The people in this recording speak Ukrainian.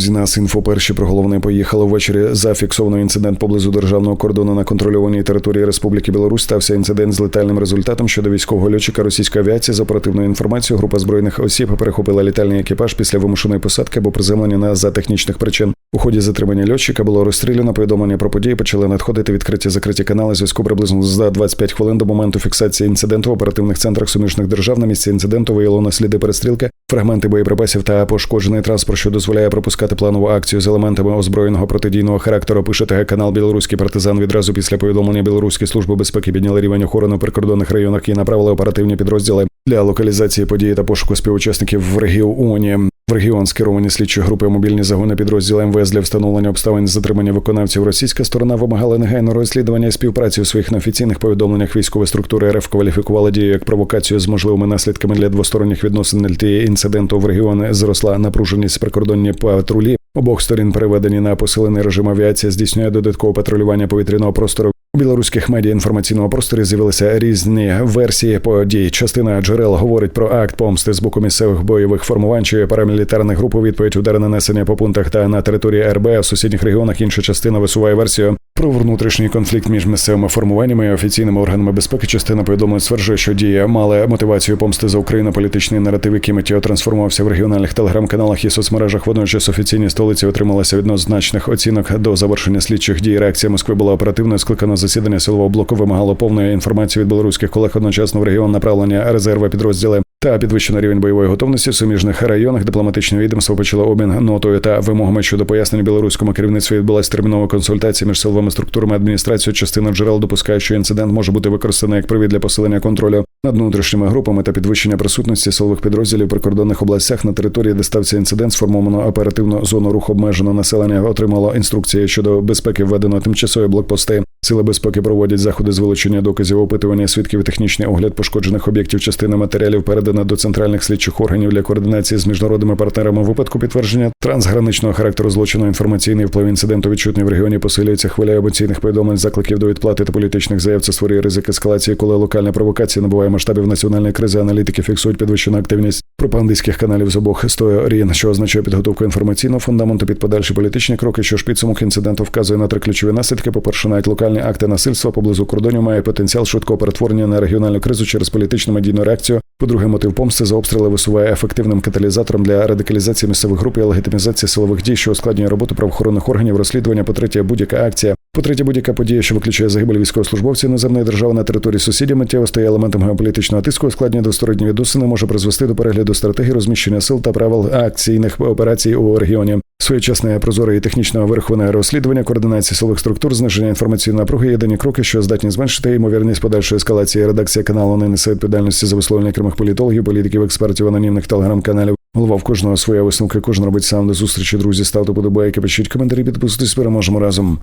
Друзі, нас інфоперші про головне поїхали ввечері. Зафіксовано інцидент поблизу державного кордону на контрольованій території Республіки Білорусь. Стався інцидент з летальним результатом щодо військового льотчика російської авіації. За оперативною інформацією, група збройних осіб перехопила літальний екіпаж після вимушеної посадки або приземлення на за технічних причин. У ході затримання льотчика було розстріляно. Повідомлення про події почали надходити відкриті закриті канали зв'язку приблизно за 25 хвилин до моменту фіксації інциденту в оперативних центрах суміжних держав. На місці інциденту виявлено сліди перестрілки, фрагменти боєприпасів та пошкоджений транспорт, що дозволяє пропускати планову акцію з елементами озброєного протидійного характеру. Пише ТГ канал Білоруський партизан. Відразу після повідомлення Білоруської служби безпеки підняли рівень охорони у прикордонних районах і направили оперативні підрозділи для локалізації події та пошуку співучасників в регіоні. В регіон скеровані слідчі групи мобільні загони підрозділу МВС для встановлення обставин затримання виконавців. Російська сторона вимагала негайного розслідування і співпраці у своїх неофіційних повідомленнях. Військові структури РФ кваліфікували дію як провокацію з можливими наслідками для двосторонніх відносин. На інциденту в регіоні зросла напруженість прикордонні патрулі. Обох сторін переведені на посилений режим авіація здійснює додаткове патрулювання повітряного простору. У білоруських медіа інформаційному просторі з'явилися різні версії подій. Частина джерел говорить про акт помсти з боку місцевих бойових формувань чи парамілітарних груп у відповідь удари нанесення по пунктах та на території РБ в сусідніх регіонах. Інша частина висуває версію про внутрішній конфлікт між місцевими формуваннями і офіційними органами безпеки. Частина повідомлень стверджує, що дії мали мотивацію помсти за Україну. Політичний наратив, який миттєво трансформувався в регіональних телеграм-каналах і соцмережах. Водночас офіційні столиці отрималися віднозначних оцінок до завершення слідчих дій. Реакція Москви була оперативною. Скликано засідання силового блоку вимагало повної інформації від білоруських колег. Одночасно в регіон направлення резерви підрозділи та підвищено рівень бойової готовності в суміжних районах. Дипломатичне відомство почало обмін нотою та вимогами щодо пояснень білоруському керівництву Відбулася термінова консультація між силовими структурами адміністрації. Частина джерел допускає, що інцидент може бути використаний як привід для посилення контролю над внутрішніми групами та підвищення присутності силових підрозділів прикордонних областях на території, де стався інцидент, сформовано оперативну зону руху обмежено населення. Отримало інструкції щодо безпеки. Введено тимчасові блокпости. Сили безпеки проводять заходи з вилучення доказів, опитування свідків, технічний огляд пошкоджених об'єктів. Частина матеріалів передана до центральних слідчих органів для координації з міжнародними партнерами. Випадку підтвердження трансграничного характеру злочину інформаційний вплив інциденту відчутний в регіоні посилюється хвиля емоційних повідомлень, закликів до відплати та політичних заяв. Це створює ризик ескалації, коли локальна провокація набуває масштабів національної кризи. Аналітики фіксують підвищену активність пропагандистських каналів з обох сторін, що означає підготовку інформаційного фундаменту під подальші політичні кроки. Що ж підсумок інциденту вказує на три ключові наслідки. По перше, навіть локальні акти насильства поблизу кордонів має потенціал швидкого перетворення на регіональну кризу через політичну медійну реакцію. По-друге, мотив помсти за обстріли висуває ефективним каталізатором для радикалізації місцевих груп і легітимізації силових дій, що ускладнює роботу правоохоронних органів розслідування. По третє, будь-яка акція. По третє, будь-яка подія, що виключає загибель військовослужбовців іноземної держави на території сусідів, миттєво стає елементом геополітичного тиску, ускладнює двосторонні відносини, може призвести до перегляду стратегії розміщення сил та правил акційних операцій у регіоні. Своєчасне прозоре і технічно вираховане розслідування, координації силових структур, зниження інформаційної напруги єдині кроки, що здатні зменшити ймовірність подальшої ескалації. Редакція каналу не несе відповідальності за висловлення окремих політологів, політиків, експертів, анонімних телеграм-каналів. Голова в кожного своя висновка, кожен робить сам до зустрічі. Друзі, ставте подобайки, пишіть коментарі, підписуйтесь, переможемо разом.